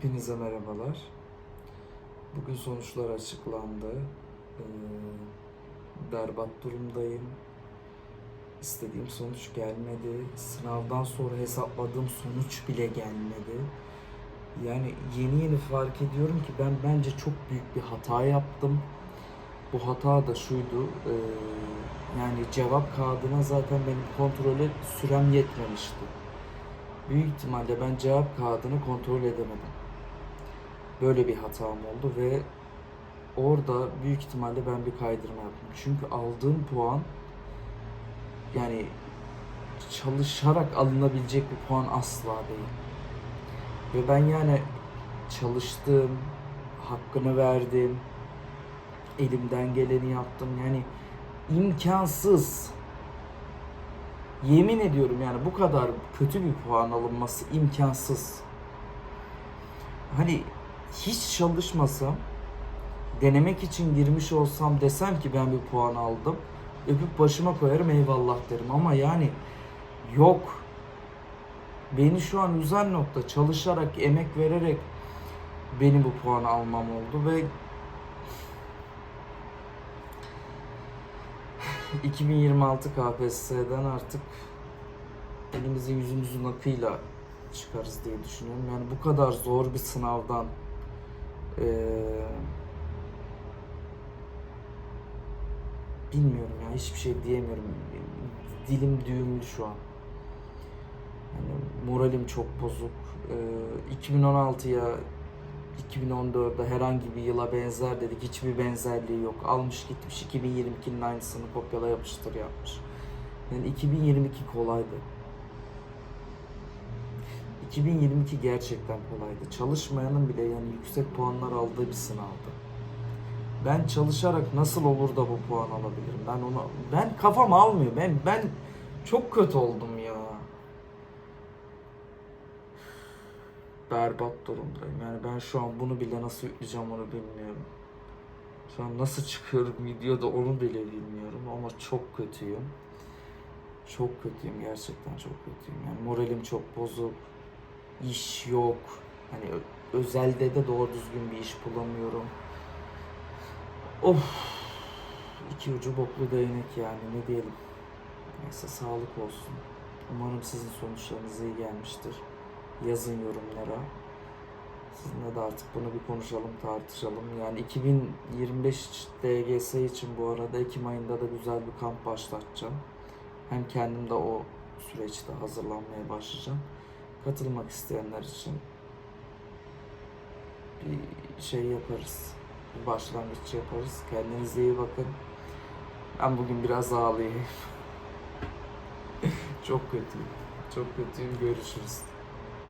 Hepinize merhabalar. Bugün sonuçlar açıklandı. Ee, berbat durumdayım. İstediğim sonuç gelmedi. Sınavdan sonra hesapladığım sonuç bile gelmedi. Yani yeni yeni fark ediyorum ki ben bence çok büyük bir hata yaptım. Bu hata da şuydu. ee, yani cevap kağıdına zaten benim kontrole sürem yetmemişti. Büyük ihtimalle ben cevap kağıdını kontrol edemedim. Böyle bir hatam oldu ve orada büyük ihtimalle ben bir kaydırma yaptım. Çünkü aldığım puan yani çalışarak alınabilecek bir puan asla değil. Ve ben yani çalıştım, hakkını verdim, elimden geleni yaptım. Yani imkansız. Yemin ediyorum yani bu kadar kötü bir puan alınması imkansız. Hani hiç çalışmasam, denemek için girmiş olsam desem ki ben bir puan aldım. Öpüp başıma koyarım eyvallah derim ama yani yok. Beni şu an üzen nokta çalışarak, emek vererek benim bu puanı almam oldu ve 2026 KPSS'den artık elimizin yüzümüzün akıyla çıkarız diye düşünüyorum. Yani bu kadar zor bir sınavdan eee, bilmiyorum ya hiçbir şey diyemiyorum. Dilim düğümlü şu an. Yani moralim çok bozuk. Eee 2016'ya 2014'de herhangi bir yıla benzer dedik. Hiçbir benzerliği yok. Almış gitmiş 2022'nin aynısını kopyala yapıştır yapmış. Yani 2022 kolaydı. 2022 gerçekten kolaydı. Çalışmayanın bile yani yüksek puanlar aldığı bir sınavdı. Ben çalışarak nasıl olur da bu puan alabilirim? Ben onu ben kafam almıyor. Ben ben çok kötü oldum ya. berbat durumdayım. Yani ben şu an bunu bile nasıl yükleyeceğim onu bilmiyorum. Şu an nasıl çıkıyorum videoda onu bile bilmiyorum ama çok kötüyüm. Çok kötüyüm gerçekten çok kötüyüm. Yani moralim çok bozuk. İş yok. Hani özelde de doğru düzgün bir iş bulamıyorum. Of. İki ucu boklu değnek yani ne diyelim. Neyse sağlık olsun. Umarım sizin sonuçlarınız iyi gelmiştir yazın yorumlara. Sizinle de artık bunu bir konuşalım, tartışalım. Yani 2025 DGS için bu arada Ekim ayında da güzel bir kamp başlatacağım. Hem kendim de o süreçte hazırlanmaya başlayacağım. Katılmak isteyenler için bir şey yaparız. Bir başlangıç yaparız. Kendinize iyi bakın. Ben bugün biraz ağlayayım. Çok kötüyüm. Çok kötüyüm. Görüşürüz.